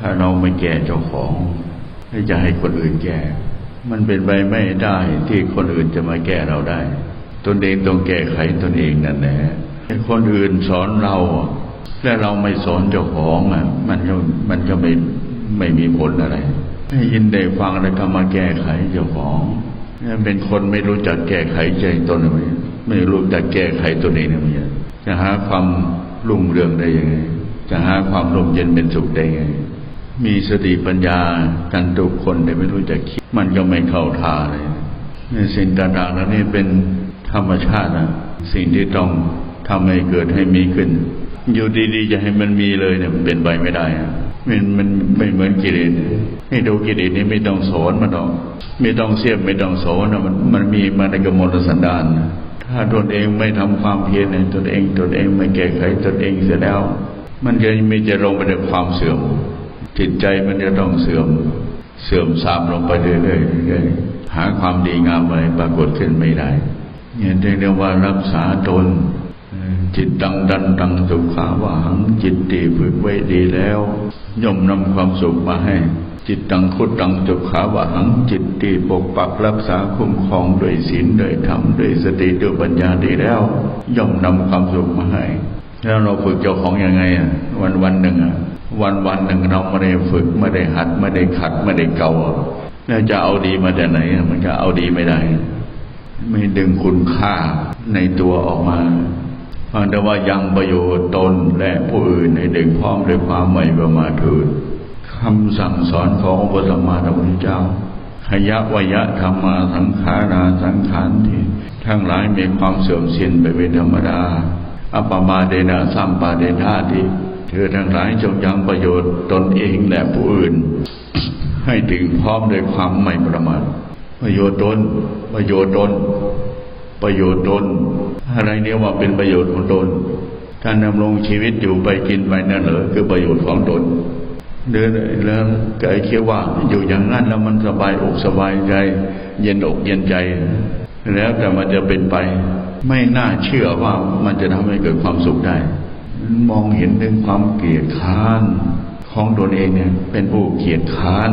ถ้าเราไม่แก้เจ้าของแล้จะให้คนอื่นแก้มันเป็นไปไม่ได้ที่คนอื่นจะมาแก้เราได้ ตนเองต้องแก้ไขตนเองนั่นแหละคนอื่นสอนเราและเราไม่สอนเจ้าของอะ มันก็มันก็ไม่ไม่มีผลอะไรให้ยินได้ฟังแล้วก็มาแก้ไขเจ้าของนี่เป็นคนไม่รู้จักแก้ไขใจตนเลยไม่รู้จักแก้ไขตนเองนะมันจะหาความรุ่งเรืองได้ยังไง จะหาความร่มเย็นเป็นสุขได้ยังไง มีสติปัญญากันทุกคนแต่ไม่รู้จักคิด มันก็ไม่เข้าท่าเลยในสิ่งต่างๆเหล่านี้เป็นธรรมชาตินะสิ่งที่ต้องทำให้เกิดให้มีขึ้น อยู่ดีๆจะให้มันมีเลยเนี่ยมันเป็นไปไม่ได้อะมันมันไม่เหมือนกิเลสให้ดูกิเลสนี่ไม่ต้องสอนมันหรอกไม่ต้องเสียบไม่ต้องสอนนะมันมันมีมาในกมลสันดานถ้าตนเองไม่ทำความเพียรเนี่ยตนเองตนเองไม่แก้ไขตนเองเสียแล้ว มันจะมีจะลงไปในความเสื่อม จิตใจมันจะต้องเสื่อมเสื่อมทรามลงไปเรื่อยๆหาความดีงามอะไรปรากฏขึ้นไม่ได้เนี่ยเรียกว่ารักษาตน จิตตังดันตังสุขาวาหัง จิตตีฝึกไว้ดีแล้ว ย่อมนำความสุขมาให้ จิตตังคุดตังสุขาวาหัง จิตตีปกปักรักษาคุ้มครองด้วยศีลด้วยธรรมด้วยสติด้วยปัญญาดีแล้ว ย่อมนำความสุขมาให้ แล้วเราฝึกเจ้าของยังไงอะวันวันหนึ่งอะ วันวันหนึ่งเราไม่ได้ฝึกไม่ได้หัด ไม่ได้ขัด ไม่ได้เกาแล้วจะเอาดีมาจากไหน มันก็เอาดีไม่ได้ ไม่ดึงคุณค่าในตัวออกมาฟังแต่ว่ายังประโยชน์ตนและผู้อื่นให้ดึงพร้อมด้วยความไม่ประมาทเถิดคำสั่งสอนของพระสัมมาสัมพุทธเจ้าขยะวยะธรรมาสังขาราสังขารที่ทั้งหลายมีความเสื่อมสิ้นไปเป็นธรรมดา อัปปมาเดนะสัมปาเดธาติ เธอทั้งหลายจงยังประโยชน์ตนเองและผู้อื่น ให้ถึงพร้อมด้วยความไม่ประมาทประโยชน์ตน ประโยชน์ตน ประโยชน์ตน อะไรเนี่ยว่าเป็นประโยชน์ของตนการดำรงชีวิตอยู่ไปกินไปนั่นเหรอคือประโยชน์ของตนเดินแล้วก็ไอ้คิดว่า อยู่อย่างนั้นแล้วมันสบายอกสบายใจ เย็นอกเย็นใจ แล้วแต่มันจะเป็นไป ไม่น่าเชื่อว่ามันจะทำให้เกิดความสุขได้ มองเห็นถึงความเกลียดค้านของตนเองเนี่ยเป็นผู้เกลียดค้าน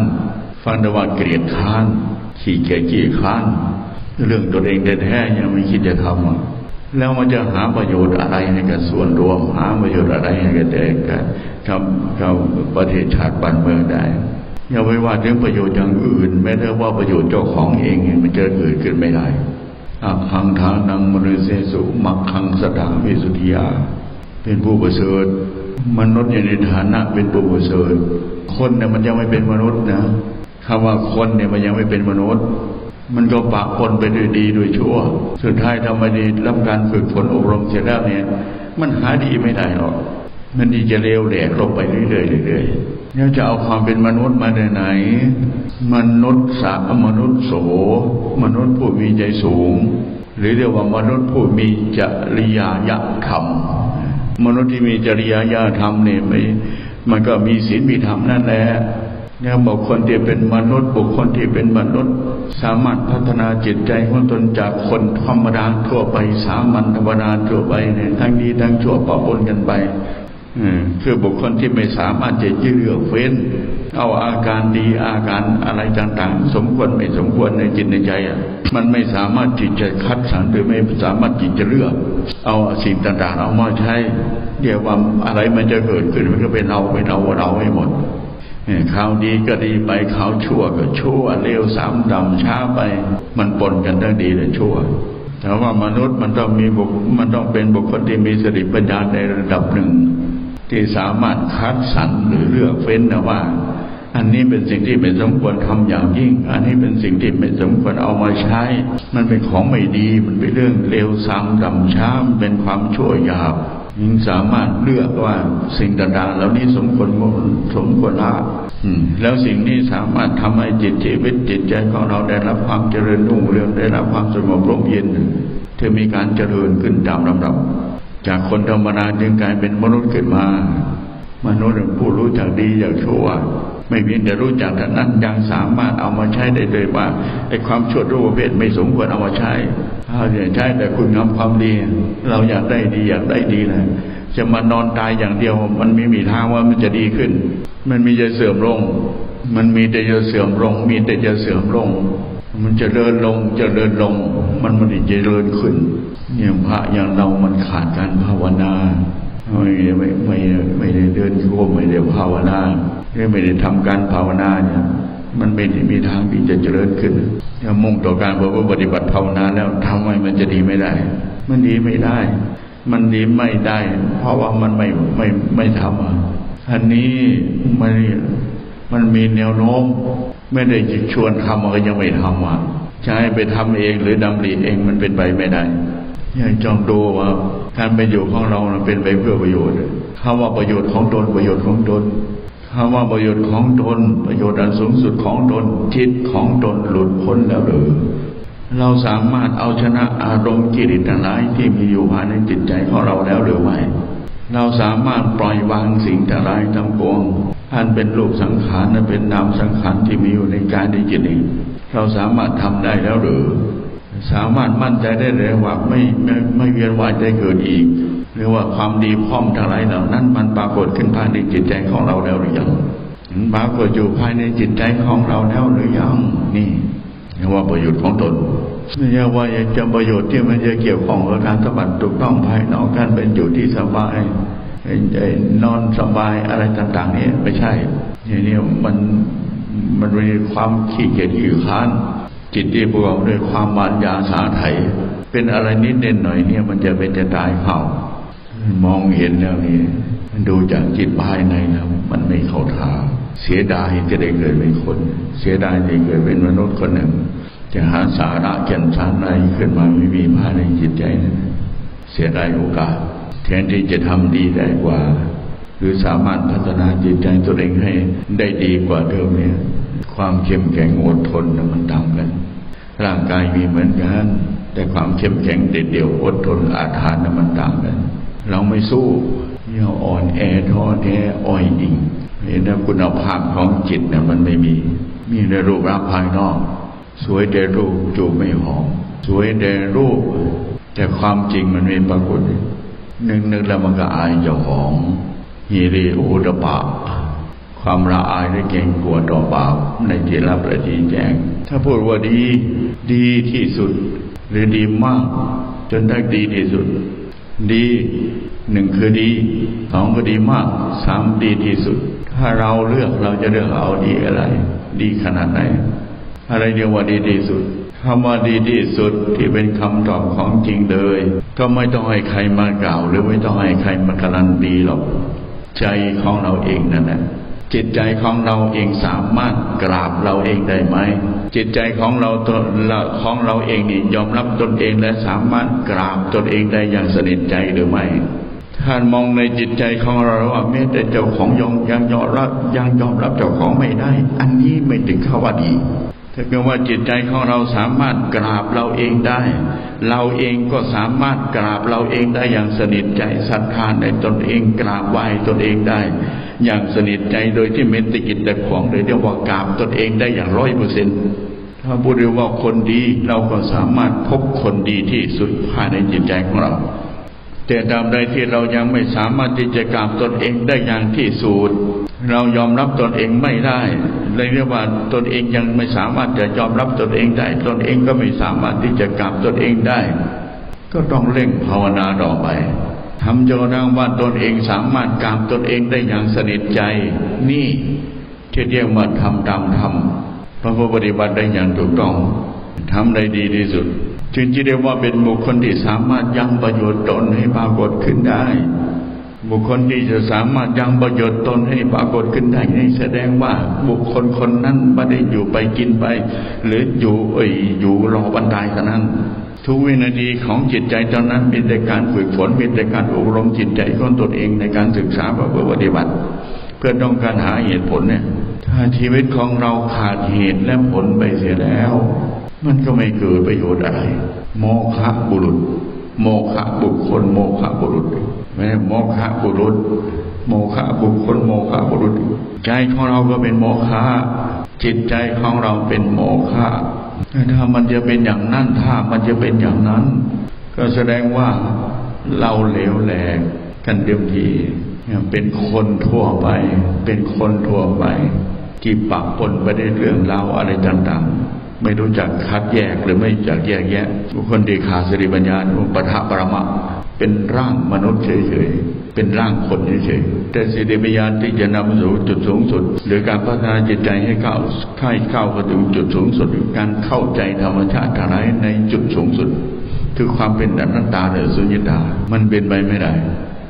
ฟังแต่ว่าเกลียดค้านขี้เกียจขี้ค้านเรื่องตนเองแท้ๆยังไม่คิดจะทำแล้วมันจะหาประโยชน์อะไรให้กับส่วนรวม หาประโยชน์อะไรให้กับแต่กับกับกับประเทศชาติบ้านเมืองได้อย่าไปว่าถึงประโยชน์อย่างอื่นแม้แต่ว่าประโยชน์เจ้าของเองมันจะเกิดขึ้นไม่ได้อาคังทานังมฤเสสุมักคังสดาวิสุทธิยา เป็นผู้ประเสริฐมนุษย์อยู่ในฐานะเป็นผู้ประเสริฐคนเนี่ยมันยังไม่เป็นมนุษย์นะคำว่าคนเนี่ยมันยังไม่เป็นมนุษย์ มันก็ปะปนไปด้วยดีด้วยชั่ว สุดท้ายทำมาดีรับการฝึกฝนอบรมเสร็จแล้วเนี่ย มันหาดีไม่ได้หรอกมันดีจะเลวแหลกลงไปเรื่อยๆเรื่อยๆแล้วจะเอาความเป็นมนุษย์มาได้ไหน มนุษย์สามนุษย์โส มนุษย์ผู้มีใจสูง หรือเรียกว่ามนุษย์ผู้มีจริยายธรรม มนุษย์ที่มีจริยญาธรรมเนี่ยไม่มันก็มีศีลมีธรรมนั่นแหละเนี่ยบุคคลที่เป็นมนุษย์บุคคลที่เป็นมนุษย์ สามารถพัฒนาจิตใจของตนจากคนธรรมดาทั่วไปสามัญธรรมดาทั่วไปเนี่ยทั้งดีทั้งชั่วปะปนกันไป คือบุคคลที่ไม่สามารถจะยืเลือกเฟ้น เอาอาการดีอาการอะไรต่างๆ สมควรไม่สมควรในจิตในใจอะมันไม่สามารถจิตจะคัดสรรหรือไม่สามารถจิตจะเลือก เอาสิ่งต่างๆ เอามาใช้เรียกว่าอะไรมันจะเกิดขึ้นมันก็เป็นเอาเป็นเอาเราให้หมดข่าวดีก็ดีไปข่าวชั่วก็ชั่วเร็วสามดำช้าไป มันปนกันทั้งดีและชั่วแต่ว่ามนุษย์มันต้องมีบุคมันต้องเป็นบุคคลที่มีสติปัญญาในระดับหนึ่ง ที่สามารถคัดสรรหรือเลือกเฟ้นนะว่า อันนี้เป็นสิ่งที่เป็นสมควรทำอย่างยิ่ง อันนี้เป็นสิ่งที่ไม่สมควรเอามาใช้ มันเป็นของไม่ดี มันเป็นเรื่องเลวทรามดำช้าเป็นความชั่วยาบยิ่งสามารถเลือกว่าสิ่งต่างๆเหล่านี้สมควรสมควรละแล้วสิ่งนี้สามารถทำให้จิตชีวิตจิตใจของเราได้รับความเจริญรุ่งเรืองได้รับความสงบร่มเย็นเธอมีการเจริญขึ้นตามลำดับ จากคนธรรมดาจึงกลายเป็นมนุษย์ขึ้นมา มนุษย์ผู้รู้จักดีอยากชั่ว ไม่เพียงแต่รู้จักแต่นั้นยังสามารถเอามาใช้ได้เลยว่าไอ้ความชั่วรูปประเภทไม่สมควรเอามาใช้ถ้าจะใช้แต่คุณงามความดี เราอยากได้ดีอยากได้ดีนะจะมานอนตายอย่างเดียว มันไม่มีทางว่ามันจะดีขึ้น มันมีแต่เสื่อมลง มันมีแต่จะเสื่อมลง มีแต่จะเสื่อมลง มันจะเดินลงจะเดินลง มันไม่ได้จะเดินขึ้นเนี่ยพระอย่างเรามันขาดการภาวนาไม่ไม่ไม่ไม่ได้เดินโยมไม่ได้ภาวนาไม่ได้ทำการภาวนาเนี่ยมันไม่ได้มีทางที่จะเจริญขึ้นถ้ามุ่งต่อการปฏิบัติภาวนาแล้วทำไมมันจะดีไม่ได้ มันดีไม่ได้ มันดีไม่ได้ เพราะว่ามันไม่ไม่ไม่ทำอันนี้มัน มันมีแนวโน้ม ไม่ได้ชวนทำมันก็ยังไม่ทำอะจะให้ไปทำเองหรือดำริเองมันเป็นไปไม่ได้ยังจองดูว่าการเป็นอยู่ของเราเป็นไปเพื่อประโยชน์คำว่าประโยชน์ของตนประโยชน์ของตนคำว่าประโยชน์ของตน ประโยชน์อันสูงสุดของตนจิตของตนหลุดพ้นแล้วหรือเราสามารถเอาชนะอารมณ์กิเลสทั้งหลายที่มีอยู่ภายในจิตใจของเราแล้วหรือไม่ เราสามารถปล่อยวางสิ่งทั้งหลายทั้งปวงอันเป็นรูปสังขารและเป็นนามสังขารที่มีอยู่ในกายในจิตนี้เราสามารถทำได้แล้วหรือ สามารถมั่นใจได้เลยว่าไม่ไม่ไม่เวียนว่ายใจเกิดอีก หรือว่าความดีพร้อมทั้งหลายเหล่านั้น มันปรากฏขึ้นภายในจิตใจของเราแล้วหรือยังปรากฏอยู่ภายในจิตใจของเราแล้วหรือยังนี่เรียกว่าประโยชน์ของตน ไม่ใช่ว่าจะประโยชน์ที่มันจะเกี่ยวข้องกับการสมบัติถูกต้องภายนอกการเป็นอยู่ที่สบายนอนสบายอะไรต่างๆนี่ไม่ใช่อย่างนี้มันมันมีความขี้เกียจขี้ค้านจิตที่ประกอบด้วยความมารยาสาไถเป็นอะไรนิดเด่นหน่อยเนี่ยมันจะเป็นจะตายเข้ามองเห็นแล้วนี่ดูจากจิตภายในแล้วมันไม่เข้าทางเสียดายจะได้เกิดเป็นคน เสียดายจะเกิดเป็นมนุษย์คนหนึ่ง จะหาสาระแก่นสารอะไรขึ้นมาไม่มีภายในจิตใจนะเสียดายโอกาสแทนที่จะทำดีได้กว่า หรือสามารถพัฒนาจิตใจตัวเองให้ได้ดีกว่าเดิมเนี่ย ความเข้มแข็งอดทนนะมันต่างกัน ร่างกายมีเหมือนกัน แต่ความเข้มแข็งเด็ดเดี่ยวอดทนอาถรรพ์นะมันต่างกัน เราไม่สู้เราอ่อนแอท้อแท้อ้อยอิงเห็นว่าคุณภาพของจิตเนี่ยมันไม่มี มีแต่รูปร่างภายนอก สวยแต่รูปจูบไม่หอม สวยแต่รูป แต่ความจริงมันไม่ปรากฏ นึกนึกแล้วมันก็อายเจ้าของฮีรีโอตปะความละอายและเก่งกลัวต่อบาปในจิรประทีแจง ถ้าพูดว่าดีดีที่สุด หรือดีมาก จนได้ดีที่สุด ดีหนึ่งคือดีสองก็ดีมากสามดีที่สุด ถ้าเราเลือกเราจะเลือกเอาดีอะไร ดีขนาดไหน อะไรเดียวว่าดีที่สุดคำว่าดีที่สุดที่เป็นคำตอบของจริงเลย ก็ไม่ต้องให้ใครมากล่าว หรือไม่ต้องให้ใครมาการันตีหรอก ใจของเราเองนั่นแหละจิตใจของเราเองสามารถกราบเราเองได้ไหม จิตใจของเราตัวของเราเองนี่ยอมรับตนเองและสามารถกราบตนเองได้อย่างสนิทใจหรือไม่ท่านมองในจิตใจของเราว่าแม้แต่เจ้าของยองยังยอมรับยังยอมรับเจ้าของไม่ได้ อันนี้ไม่ถึงข้าว่าดี ถ้าเกิดว่าจิตใจของเราสามารถกราบเราเองได้ เราเองก็สามารถกราบเราเองได้อย่างสนิทใจศรัทธาในตนเองกราบไหว้ตนเองได้ อย่างสนิทใจโดยที่ไม่ติกิจแต่ของเลยเรียกว่ากราบตนเองได้อย่างร้อยเปอร์เซ็นต์ถ้าพูดเรียกว่าคนดีเราก็สามารถพบคนดีที่สุดภายในจิตใจของเรา แต่ตามใดที่เรายังไม่สามารถที่จะกราบตนเองได้อย่างที่สุดเรายอมรับตนเองไม่ได้เลยเรียกว่าตนเองยังไม่สามารถจะยอมรับตนเองได้ ตนเองก็ไม่สามารถที่จะกราบตนเองได้ ก็ต้องเร่งภาวนาต่อไปทำจนกระทั่งว่าตนเองสามารถกราบตนเองได้อย่างสนิทใจ นี่ที่เรียกว่าทำตามธรรมพระพุทธปฏิบัติได้อย่างถูกต้อง ทำได้ดีที่สุด จึงจะเรียกว่าเป็นบุคคลที่สามารถยังประโยชน์ตนให้ปรากฏขึ้นได้ บุคคลที่จะสามารถยังประโยชน์ตนให้ปรากฏขึ้นได้นี่แสดงว่าบุคคลคนนั้นไม่ได้อยู่ไปกินไป หรืออยู่เอ่ยอยู่รอบันไดเท่านั้นทุกวินาทีของจิตใจเท่านั้นเป็นแต่การฝึกฝนเป็นแต่การอบรมจิตใจของตนเองในการศึกษาเพื่อปฏิบัติ เพื่อต้องการหาเหตุผลเนี่ย ถ้าชีวิตของเราขาดเหตุและผลไปเสียแล้ว มันก็ไม่เกิดประโยชน์อะไร โมฆะบุรุษ โมฆะบุคคล โมฆะบุรุษแม้โมฆะบุรุษ โมฆะบุคคล โมฆะบุรุษ ใจของเราก็เป็นโมฆะจิตใจของเราเป็นโมฆะถ้ามันจะเป็นอย่างนั้นถ้ามันจะเป็นอย่างนั้น ก็แสดงว่าเราเหลวแหลกกันเต็มทีเป็นคนทั่วไป เป็นคนทั่วไป ที่ปะปนไปในเรื่องราวอะไรต่าง ๆ ไม่รู้จักคัดแยกหรือไม่จักแยกแยะบุคคลที่ขาดสติปัญญาอุปทะปรมะเป็นร่างมนุษย์เฉยๆ เป็นร่างคนเฉยๆ แต่สติปัญญาที่จะนำสู่จุดสูงสุด หรือการพัฒนาจิตใจให้เข้าให้เข้าไปถึงจุดสูงสุดคือการเข้าใจธรรมชาติอะไรในจุดสูงสุด คือความเป็นอนัตตาหรือสุญญตา มันเป็นไปไม่ได้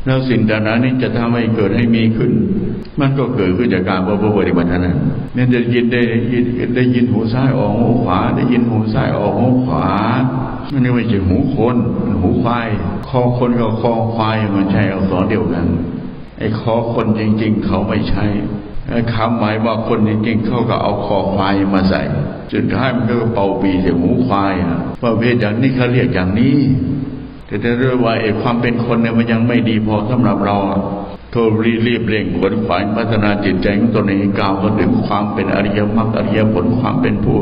แล้วสิ่งต่างๆนี้จะทำให้เกิดให้มีขึ้น มันก็เกิดขึ้นจากการประพฤติปฏิบัตินั้นเนี่ยจะยินได้ยินได้ยินหูซ้ายออกหูขวา ได้ยินหูซ้ายออกหูขวามันไม่ใช่หูคนมันหูควายคอคนกับคอควายมันใช่เอาสอนเดียวกันไอ้คอคนจริง ๆ เขาไม่ใช่คำหมายว่าคนจริงๆเขาก็เอาคอควายมาใส่สุดท้ายมันก็เป่าปีจากหูควายอะประเภทอย่างนี้เขาเรียกอย่างนี้ แต่ถ้าเรื่องว่าไอ้ความเป็นคนเนี่ยมันยังไม่ดีพอสำหรับเราโทรรีรีบเร่งขวนขวายพัฒนาจิตใจของตนเองกล่าวก็ถึงความเป็นอริยมรรคอริยผลความเป็นผู้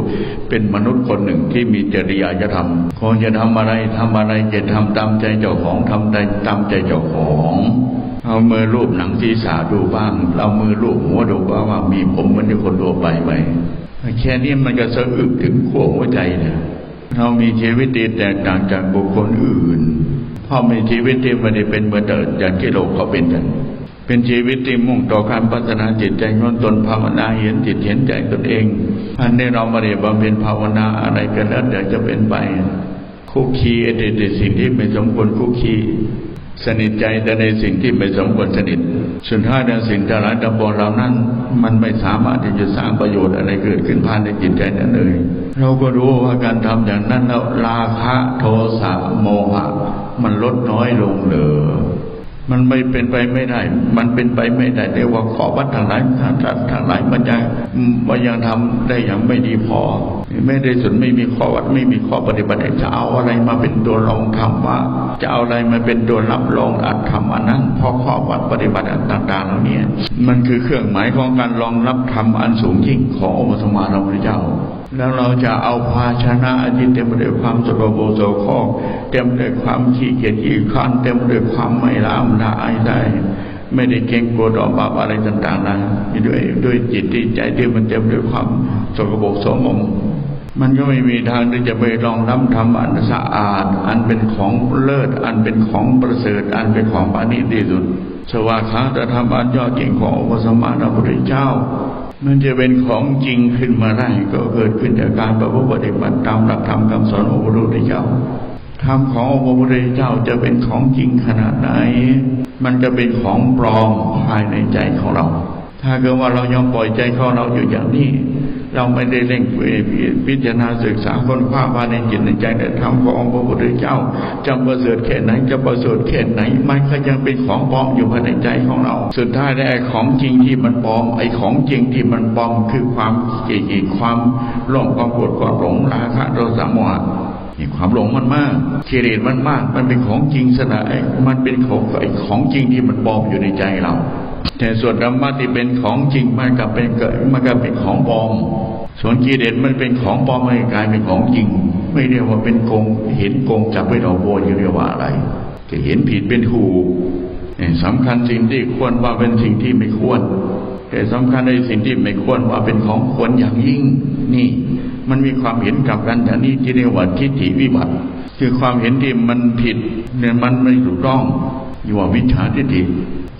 เป็นมนุษย์คนหนึ่งที่มีจริยธรรมควรจะทำอะไรทำอะไรจะทำตามใจเจ้าของทำใจตามใจเจ้าของเอามือรูปหนังศีรษะดูบ้าง เอามือรูปหัวดูบ้างว่ามีผมเหมือนที่คนทั่วไปไหมแค่นี้มันก็สะอึกถึงขั้วหัวใจเนี่ย เรามีชีวิตที่แตกต่างจากบุคคลอื่น เพราะมีชีวิตที่ไม่ได้เป็นเหมือนเดิมอย่างที่โลกเขาเป็นกัน เป็นชีวิตที่มุ่งต่อการพัฒนาจิตใจของตนภาวนาเห็นจิตเห็นใจตนเองอันนี้เราไม่ได้บำเพ็ญภาวนาอะไรกันแล้วเดี๋ยวจะเป็นไปคุกคีไอ้เด็ดสิ่งที่ไม่สมควรคุกคี สนิทใจแต่ในสิ่งที่ไม่สมควรสนิทสุดท้ายในสิ่งทั้งหลายทั้งปวงเหล่านั้น มันไม่สามารถที่จะสร้างประโยชน์อะไรเกิดขึ้นภายในจิตใจนั้นเลย เราก็รู้ว่าการทำอย่างนั้นแล้วราคะโทสะโมหะ มันลดน้อยลงเหลือ มันไม่เป็นไปไม่ได้ มันเป็นไปไม่ได้เรียกว่าขอวัดทางหลายทางทางหลายมันยังมันยังทำได้อย่างไม่ดีพอ ไม่ได้สุดไม่มีข้อวัดไม่มีข้อปฏิบัติจะเอาอะไรมาเป็นตัวรองทำว่า จะเอาอะไรมาเป็นตัวรับรองอัดทำอันนั้นเพราะข้อวัดปฏิบัติต่างๆเหล่านี้มันคือเครื่องหมายของการรองรับธรรมอันสูงยิ่งขององค์พระสัมมาสัมพุทธเจ้าแล้วเราจะเอาภาชนะอันที่เต็มไปด้วยความสกปรกโสโครกเต็มด้วยความขี้เกียจขี้ข้านเต็มด้วยความไม่ละอำละอายได้ ไม่ได้เก่งกลัวต่อบาปอะไรต่างๆนะด้วยด้วยจิตที่ใจที่มันเต็มด้วยความสกปรกโสมมมันก็ไม่มีทางที่จะไปรองรับทำอันสะอาด อันเป็นของเลิศ อันเป็นของประเสริฐ อันเป็นของปานิที่สุด สวากขาตธรรมอันยอดเก่งขององค์พระสมมานพุทธเจ้า มันจะเป็นของจริงขึ้นมาได้ก็เกิดขึ้นจากการประพฤติปฏิบัติตามหลักธรรมคำสอนของพระพุทธเจ้า ธรรมขององค์พระพุทธเจ้าจะเป็นของจริงขนาดไหน มันจะเป็นของปลอมภายในใจของเรา ถ้าเกิดว่าเรายังปล่อยใจของเราอยู่อย่างนี้ เราไม่ได้เร่งพิจารณาศึกษาค้นคว้าภายในจิตในใจในธรรมขององค์พระพุทธเจ้าจะประเสริฐแค่ไหนจะประเสริฐแค่ไหน มันก็ยังเป็นของปลอมอยู่ภายในใจของเรา สุดท้ายได้ของจริงที่มันปลอม ไอ้ของจริงที่มันปลอมคือความเกลียดความหลงความโกรธความหลงราคะโทสะโมหะ ความหลงมันมากกิเลสมันมาก มันเป็นของจริงสนะไอ้มันเป็นของไอ้ของจริงที่มันปลอมอยู่ในใจเรา แต่ส่วนธรรมะที่เป็นของจริงมันกับเป็นกิดมันก็เป็นของปลอม ส่วนกิเลสมันเป็นของปลอมมันกลายเป็นของจริง ไม่เรียกว่าเป็นกงเห็นกงจับไว้ดอกบัวอยู่เรียกว่าอะไรจะเห็นผิดเป็นถูกนี่สำคัญสิ่งที่ควรว่าเป็นสิ่งที่ไม่ควรแต่สำคัญในสิ่งที่ไม่ควรว่าเป็นของควรอย่างยิ่งนี่ มันมีความเห็นกลับกันอย่างนี้ที่เรียกว่าทิฏฐิวิบัติ คือความเห็นที่มันผิดเนี่ยมันไม่ถูกต้องอยู่ว่าวิชาทิฏฐิ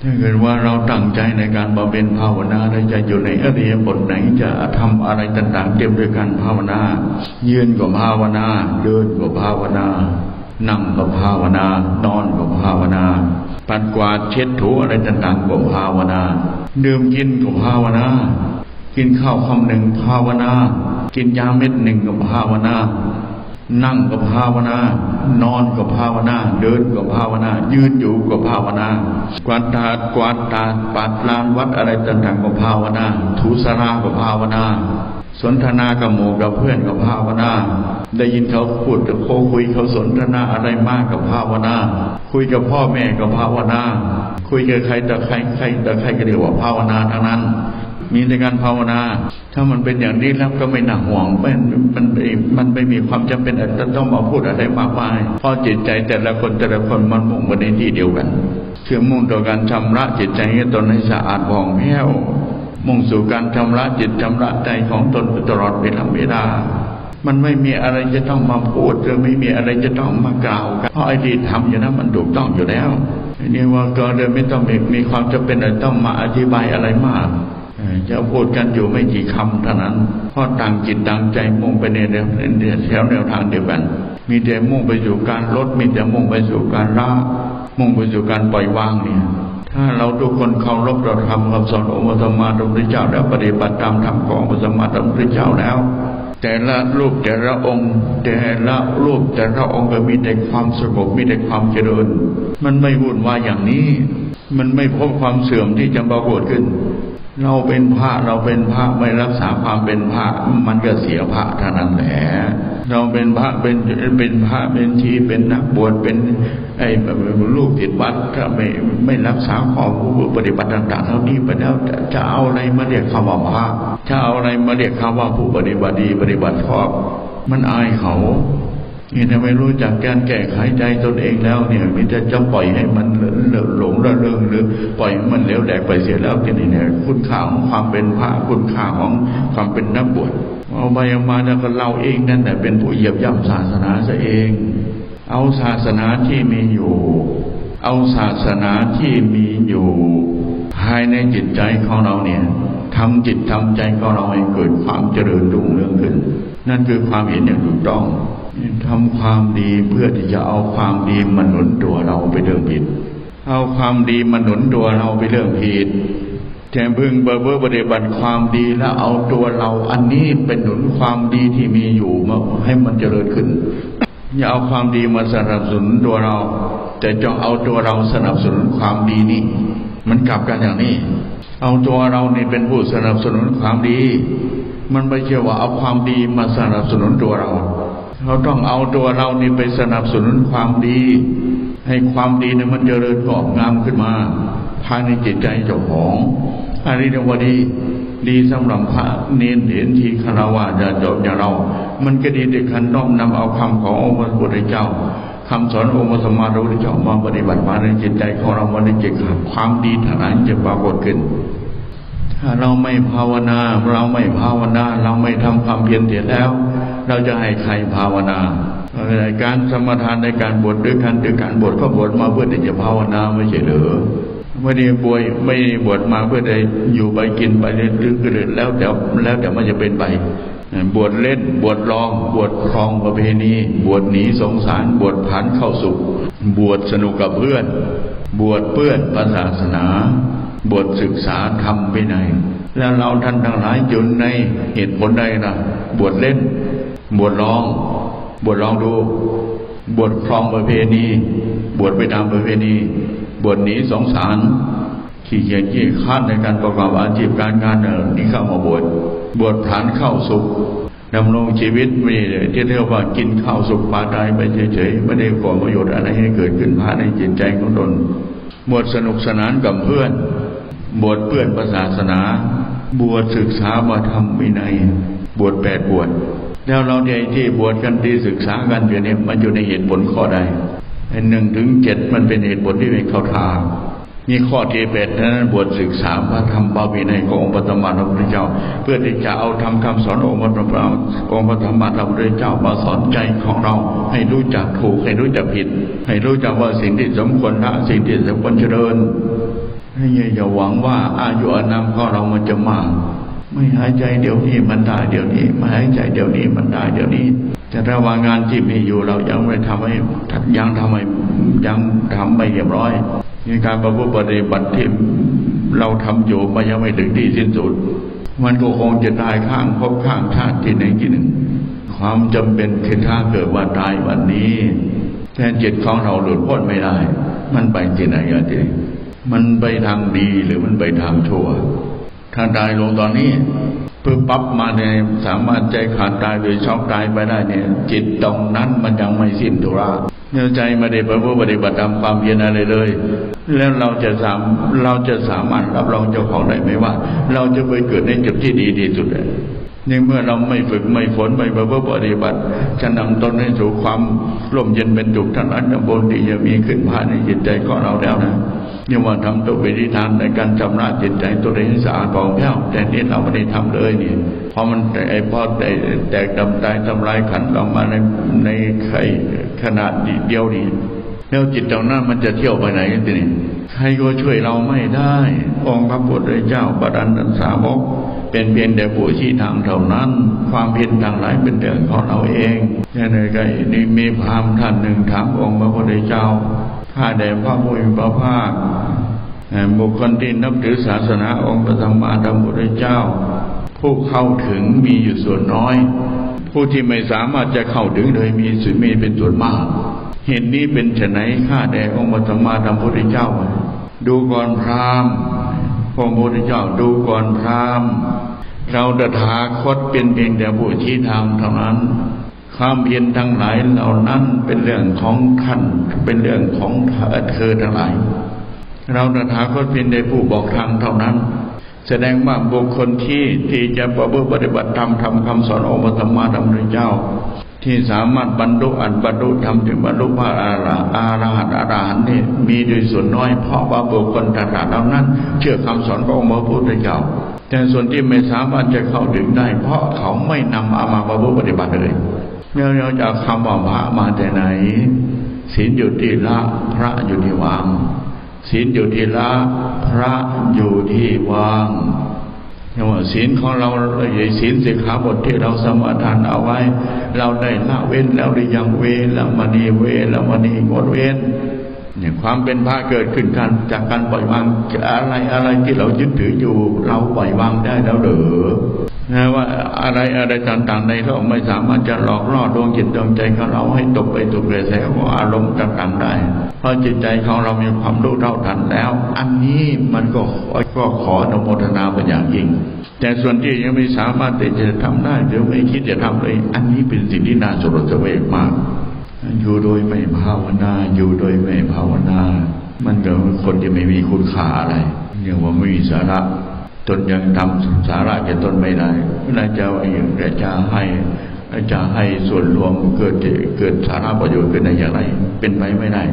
ถ้าเกิดว่าเราตั้งใจในการบำเพ็ญภาวนาเราจะอยู่ในอริยบทไหนจะทำอะไรต่างๆเต็มด้วยการภาวนา ยืนก็ภาวนา เดินก็ภาวนา นั่งก็ภาวนา นอนก็ภาวนา ปัดกวาดเช็ดถูอะไรต่างๆก็ภาวนา ดื่มกินก็ภาวนา กินข้าวคำหนึ่งภาวนา กินยาเม็ดหนึ่งก็ภาวนา นั่งก็ภาวนา นอนก็ภาวนา เดินก็ภาวนา ยืนอยู่ก็ภาวนากวาดตาดกวาดตาดปัดลานวัดอะไรต่างๆก็ภาวนาถูสาราก็ภาวนา สนทนากับหมู่กับเพื่อนก็ภาวนา ได้ยินเขาพูดกับเขาคุยเขาสนทนาอะไรมากกับภาวนา คุยกับพ่อแม่ก็ภาวนา คุยกับใครแต่ใครใครแต่ใครก็เรียกว่าภาวนาทั้งนั้น มีแต่การภาวนา ถ้ามันเป็นอย่างนี้แล้วก็ไม่หนักห่วงมันมันไม่มันไม่มีความจำเป็นจะต้องมาพูดอะไรมากมายเพราะจิตใจแต่ละคนแต่ละคนมันมุ่งไปในที่เดียวกันคือมุ่งต่อการชำระจิตใจให้ตนให้สะอาดผ่องแผ้วมุ่งสู่การชำระจิตชำระใจของตนตลอดเวลาเวลามันไม่มีอะไรจะต้องมาพูดหรือไม่มีอะไรจะต้องมากล่าวกันเพราะไอ้ที่ทำอยู่นั้นมันถูกต้องอยู่แล้วนี่ว่าก็เลยไม่ต้องมีมีความจะเป็นอะไรต้องมาอธิบายอะไรมาก จะพูดกันอยู่ไม่กี่คำเท่านั้นเพราะต่างจิตต่างใจมุ่งไปในแนวแถวแนวทางเดียวกัน มีแต่มุ่งไปสู่การลด มีแต่มุ่งไปสู่การละมุ่งไปสู่การปล่อยวางเนี่ยถ้าเราทุกคนเคารพเราทำคำสอนองค์พระสัมมาสัมพุทธเจ้าแล้วปฏิบัติตามธรรมของพระสัมมาสัมพุทธเจ้าแล้ว แต่ละรูปแต่ละองค์ แต่ละรูปแต่ละองค์ก็มีแต่ความสงบมีแต่ความเจริญ มันไม่วุ่นวายอย่างนี้ มันไม่พบความเสื่อมที่จะปรากฏขึ้น เราเป็นพระเราเป็นพระไม่รักษาความเป็นพระมันก็เสียพระเท่านั้นแหละเราเป็นพระเป็นเป็นพระเป็นทีเป็นนักบวชเป็นไอ้ลูกติดวัดถ้าไม่ไม่รักษาข้อผู้ปฏิบัติต่างๆเหล่านี้ไปแล้วจะจะเอาอะไรมาเรียกคำว่าพระจะเอาอะไรมาเรียกคำว่าผู้ปฏิบัติดีปฏิบัติชอบ มันอายเขา นี่ถ้าไม่รู้จักการแก้ไขใจตนเองแล้วเนี่ยมิจะจะปล่อยให้มันหลงระเริงหรือปล่อยให้มันเหลวแหลกไปเสียแล้วทีนี้เนี่ยคุณค่าของความเป็นพระคุณค่าของความเป็นนักบวชเอาไปเอามาแล้วก็เราเองนั่นแหละเป็นผู้เหยียบย่ำศาสนาซะเอง เอาศาสนาที่มีอยู่ เอาศาสนาที่มีอยู่ภายในจิตใจของเราเนี่ยทำจิตทำใจของเราให้เกิดความเจริญรุ่งเรืองขึ้น นั่นคือความเห็นอย่างถูกต้อง ทำความดีเพื่อที่จะเอาความดีมาหนุนตัวเราไปเรื่องผิด เอาความดีมาหนุนตัวเราไปเรื่องผิดแทนพึ่งเบอร์เบอร์ปฏิบัติความดีแล้วเอาตัวเราอันนี้เป็นหนุนความดีที่มีอยู่มาให้มันเจริญขึ้น อย่าเอาความดีมาสนับสนุนตัวเรา แต่จงเอาตัวเราสนับสนุนความดีนี่มันกลับกันอย่างนี้ เอาตัวเราเนี่เป็นผู้สนับสนุนความดี มันไม่ใช่ว่าเอาความดีมาสนับสนุนตัวเรา เราต้องเอาตัวเรานี่ไปสนับสนุนความดี ให้ความดีเนี่ยมันเจริญงอกงามขึ้นมา ภายในจิตใจเจ้าของอันนี้เรียกว่าดีดีสำหรับพระเนนเห็นทีคารวะจะจบอย่างเรา มันก็ดีในคันน้อมนำเอาคำขององค์พระพุทธเจ้าคำสอนองค์พระสมมาสัมพุทธเจ้ามาปฏิบัติมาในจิตใจของเรามันในจิตความดีทางนั้นจะปรากฏขึ้น ถ้าเราไม่ภาวนา เราไม่ภาวนา เราไม่ทำความเพียรเสร็จแล้ว เราจะให้ใครภาวนาการสมทานในการบวชด้วยกันด้วยการบวชก็บวชมาเพื่อที่จะภาวนาไม่ใช่เหรือไม่ได้บวชไม่ได้บวชมาเพื่อได้อยู่ไปกินไปเรื่อยๆแล้วแต่แล้วแต่มันจะเป็นไปบวชเล่นบวชรอง บวชครองประเพณี บวชหนีสงสาร บวชผันเข้าสุข บวชสนุกกับเพื่อน บวชเพื่อนพระศาสนา บวชศึกษาธรรมไปไหน แล้วเราท่านทั้งหลายอยู่ในเหตุผลใดนะบวชเล่น บวชร้อง บวชร้องดู บวชครองประเพณี บวชไปตามประเพณี บวชหนีสงสาร ขี้เกียจขี้คร้านในการประกอบอาชีพการงานเออนี่เข้ามาบวช บวชฐานเข้าสุขดำรงชีวิตไม่ได้ที่เรียกว่ากินข้าวสุขปลาตายไปเฉยๆไม่ได้ก่อประโยชน์อะไรให้เกิดขึ้นภายในจิตใจของตนบวชสนุกสนานกับเพื่อนบวชเพื่อนศาสนา บวชศึกษามาทำวินัย บวชแปดบวชแล้วเราเนี่ยที่บวชกันที่ศึกษากันอยู่เนี่ยมันอยู่ในเหตุผลข้อใดหนึ่งถึงเจ็ดมันเป็นเหตุผลที่ไม่เข้าทาง มีข้อที่แปดนั้นบวชศึกษาพระธรรมบาวินัยขององค์พระธรรมพระพุทธเจ้า เพื่อที่จะเอาทำคำสอนองค์พระธรรมองค์พระธรรมพระพุทธเจ้ามาสอนใจของเรา ให้รู้จักถูกให้รู้จักผิด ให้รู้จักว่าสิ่งที่สมควรละสิ่งที่สมควรเจริญให้อย่าหวังว่าอายุอานามของเรามันจะมากไม่หายใจเดี๋ยวนี้มันได้เดี๋ยวนี้ไม่หายใจเดี๋ยวนี้มันได้เดี๋ยวนี้ แต่ระว่างงานที่มีอยู่เรายังไม่ทำให้ยังทำให้ยังทำไม่เรียบร้อย ในการประพฤติปฏิบัติที่เราทำอยู่มันยังไม่ถึงที่สิ้นสุด มันก็คงจะตายข้างพบข้างชาติที่ไหนที่หนึ่ง ความจำเป็นคือถ้าเกิดว่าตายวันนี้แต่จิตของเราหลุดพ้นไม่ได้ มันไปที่ไหนอะทีมันไปทางดีหรือมันไปทางชั่ว ถ้าตายลงตอนนี้เพื่อปั๊บมาเนี่ยสามารถใจขาดตายโดยช็อกตายไปได้เนี่ย จิตตรงนั้นมันยังไม่สิ้นธุระ เนื้อใจไม่ได้ประพฤติปฏิบัติตามความเพียรอะไรเลย แล้วเราจะสามเราจะสามารถรับรองเจ้าของได้ไหมว่า เราจะไปเกิดในจุดที่ดีที่สุดเลยในเมื่อเราไม่ฝึกไม่ฝนไม่ประพฤติปฏิบัติจะนำตนให้สู่ความร่มเย็นเป็นสุขทั้งนั้นบนที่จะมีขึ้นภายในจิตใจของเราแล้วนะนี่ว่าทำตัวเป็นทิฏฐานในการชำระจิตใจตัวเองให้สะอาดผ่องแผ้วแต่นี้เราไม่ได้ทำเลยนี่พราะมันไอ้พอแตกดำตายทำลายขันออกมาในในไข่ ขนาดเดียวนี่แล้วจิตตรงนั้นมันจะเที่ยวไปไหนกันทีนี่ใครก็ช่วยเราไม่ได้ องค์พระพุทธเจ้าประดันตสาวกเป็นเพียงแต่ผู้ชี้ทางเท่านั้น ความเพียรทางหลายเป็นเรื่องของเราเองนี่ในไก่นี่มีพราหมณ์ท่านหนึ่งถามองค์พระพุทธเจ้าข้าแด่พระผู้มีพระภาคบุคคลที่นับถือศาสนาองค์พระสัมมาสัมพุทธเจ้า ผู้เข้าถึงมีอยู่ส่วนน้อย ผู้ที่ไม่สามารถจะเข้าถึงเลยมีสุมีเป็นส่วนมาก เหตุนี้เป็นไฉนข้าแด่องค์พระสัมมาสัมพุทธเจ้า ดูก่อนพราหมณ์พระพุทธเจ้าดูก่อนพราหมณ์เราตถาคตเป็นเพียงแต่ผู้ชี้ทางเท่านั้นความเพียรทั้งหลายเหล่านั้นเป็นเรื่องของท่านเป็นเรื่องของเธอทั้งหลาย เราตถาคตเพียงแต่ผู้บอกทางเท่านั้น แสดงว่าบุคคลที่ที่จะประพฤติปฏิบัติธรรมทำคำสอนองค์พระสัมมาสัมพุทธเจ้า ที่สามารถบรรลุอันบรรลุธรรมถึงบรรลุพระอาราอาราหันอาราหันนี่มีโดยส่วนน้อย เพราะว่าบุคคลต่างๆเหล่านั้น เชื่อคำสอนขององค์พระพุทธเจ้า แต่ส่วนที่ไม่สามารถจะเข้าถึงได้ เพราะเขาไม่นำเอามาประพฤติปฏิบัติเลยเนี่ยเราจะคำว่าพระมาแต่ไหนศีลอยู่ที่ละพระอยู่ที่วาง ศีลอยู่ที่ละ พระอยู่ที่วางเรียว่าศีลของเราศีลสิกขาบทที่เราสมาทานเอาไว้ เราได้ละเว้นแล้วหรือยังเว้นแล้วมณีเว้นแล้วมณีงดเว้นเนี่ยความเป็นพระเกิดขึ้นกันจากการปล่อยวางอะไรอะไรที่เรายึดถืออยู่ เราปล่อยวางได้แล้วหรือ นะว่าอะไรอะไรต่างๆในโลกไม่สามารถจะหลอกล่อดวงจิตดวงใจของเราให้ตกไปถูกกระแสของอารมณ์ต่างๆได้ เพราะจิตใจของเรามีความรู้เท่าทันแล้ว อันนี้มันก็ก็ขออนุโมทนาเป็นอย่างยิ่ง แต่ส่วนที่ยังไม่สามารถจะทำได้หรือไม่คิดจะทำเลย อันนี้เป็นสิ่งที่น่าสลดสเวกมาก อยู่โดยไม่ภาวนา อยู่โดยไม่ภาวนา มันก็คนที่ไม่มีคุณค่าอะไรเรียกว่าไม่มีสาระ ตนยังทำสาระแก่ตนไม่ได้น่าจะอย่างแต่จะให้จะให้ส่วนรวมเกิดเกิดสาระประโยชน์ขึ้นในอย่างไร เป็นไปไม่ได้